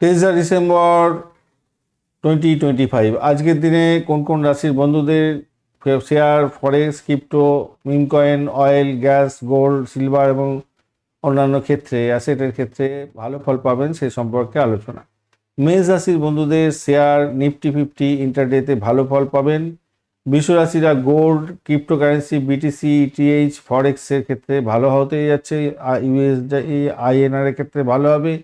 তেইশে December twenty twenty five আজকের দিনে কোন কোন রাশির বন্ধুদের share forex crypto meme coin oil gas gold silver এবং অন্যান্য ক্ষেত্রে অ্যাসেটের ক্ষেত্রে ভালো ফল পাবেন সে সম্পর্কে আলোচনা। মেষ রাশির বন্ধুদের শেয়ার নিফটি ফিফটি ইন্টারডেতে ভালো ফল পাবেন। বিশ্বরাশিরা গোল্ড ক্রিপ্টোকারেন্সি বিটিসি টিএইচ ফরেক্সের ক্ষেত্রে ভালো হতে যাচ্ছে ইউএস আইএনআর এর ক্ষেত্রে ভালো হবে।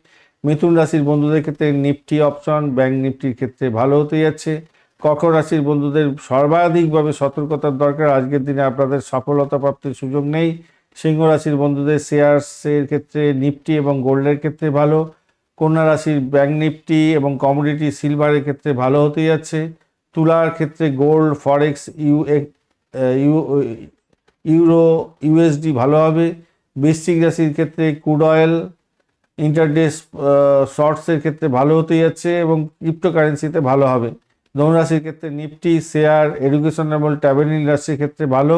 মিথুন রাশির বন্ধুদের ক্ষেত্রে নিফটি অপশন, ব্যাংক নিফটির ক্ষেত্রে ভালো হতে যাচ্ছে। কর্কট রাশির বন্ধুদের সর্বাধিকভাবে সতর্কতার দরকার? আজকের দিনে আপনাদের সফলতা প্রাপ্তির সুযোগ নেই। সিংহ রাশির বন্ধুদের শেয়ার্সের ক্ষেত্রে নিফটি এবং গোল্ডের ক্ষেত্রে ভালো। কন্যা রাশির ব্যাংক নিফটি এবং কমোডিটি সিলভারের ক্ষেত্রে ভালো হতে যাচ্ছে। তুলার ক্ষেত্রে gold, forex you, euro, USD ভালো হবে। বৃশ্চিক রাশির ক্ষেত্রে ক্রুড অয়েল ইন্টারডে শর্টসের ক্ষেত্রে ভালো হতে যাচ্ছে এবং ক্রিপ্টোকারেন্সিতে ভালো হবে। ধনুরাশির ক্ষেত্রে নিফটি শেয়ার এডুকেশন এবং ট্রাভেল ইন্ডাস্ট্রির ক্ষেত্রে ভালো,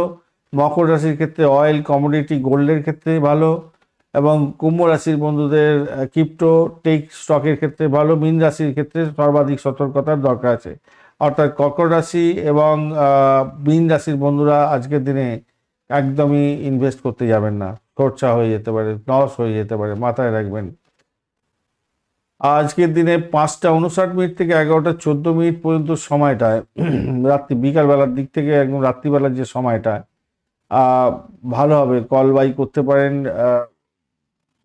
মকর রাশির ক্ষেত্রে অয়েল কমোডিটি গোল্ডের ক্ষেত্রে ভালো এবং কুম্ভ রাশির বন্ধুদের ক্রিপ্টো টেক স্টকের ক্ষেত্রে ভালো, মীন রাশির ক্ষেত্রে সর্বাধিক সতর্কতার দরকার আছে। অর্থাৎ কর্কট রাশি এবং মীন রাশির বন্ধুরা আজকের দিনে একদমই ইনভেস্ট করতে যাবেন না। খরচা হয়ে যেতে পারে লস হয়ে যেতে পারে, মাথায় রাখবেন। আজকের দিনে পাঁচটা উনষাট মিনিট থেকে এগারোটা চোদ্দ মিনিট পর্যন্ত সময়টায় রাত্রি, বিকালবেলার দিক থেকে একদম রাত্রিবেলার যে সময়টা ভালো হবে কল বাই করতে পারেন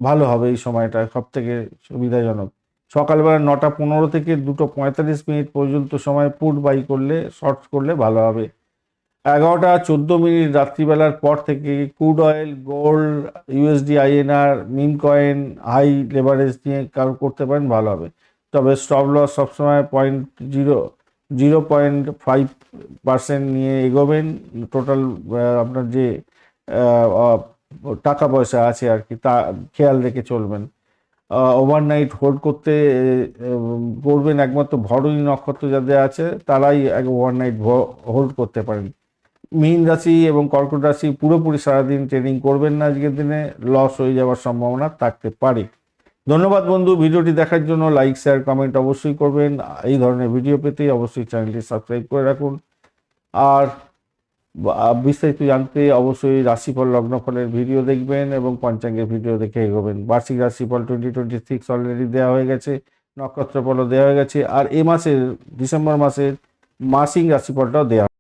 ভালো হবে এই সময়টা সব থেকে সুবিধাজনক। সকালবেলা নটা পনেরো থেকে দুটো পঁয়তাল্লিশ মিনিট পর্যন্ত সময় পুট বাই করলে শর্টস করলে ভালো হবে। এগারোটা চোদ্দ মিনিট রাত্রিবেলার পর থেকে crude oil gold USD INR meme coin high leverage নিয়ে কারও করতে পারেন, ভালো হবে। তবে স্টপ লস সবসময় point zero zero point five percent নিয়ে এগোবেন। টোটাল আপনার যে টাকা পয়সা আছে আর কি, তা খেয়াল রেখে চলবেন। ওভারনাইট হোল্ড করতে করবেন একমাত্র ভরণী নক্ষত্র যাদের আছে, তারাই ওভারনাইট হোল্ড করতে পারেন। মীন রাশি এবং কর্কট রাশি পুরোপুরি সারাদিন ট্রেডিং করবেন না আজকের দিনে লস হয়ে যাওয়ার সম্ভাবনা থাকতে পারে। ধন্যবাদ বন্ধু, ভিডিওটি দেখার জন্য লাইক শেয়ার কমেন্ট অবশ্যই করবেন। এই ধরনের ভিডিও পেতে অবশ্যই চ্যানেলটি সাবস্ক্রাইব করে রাখুন। আর বিস্তারিত জানতে অবশ্যই রাশিফল লগ্নফলের ভিডিও দেখবেন এবং পঞ্চাঙ্গের ভিডিও দেখে এগোবেন। বার্ষিক রাশিফল টোয়েন্টি টোয়েন্টি সিক্স অলরেডি দেওয়া হয়ে গেছে, নক্ষত্রফলও দেওয়া হয়ে গেছে। আর এ মাসের, ডিসেম্বর মাসের মাসিক রাশিফলটাও দেওয়া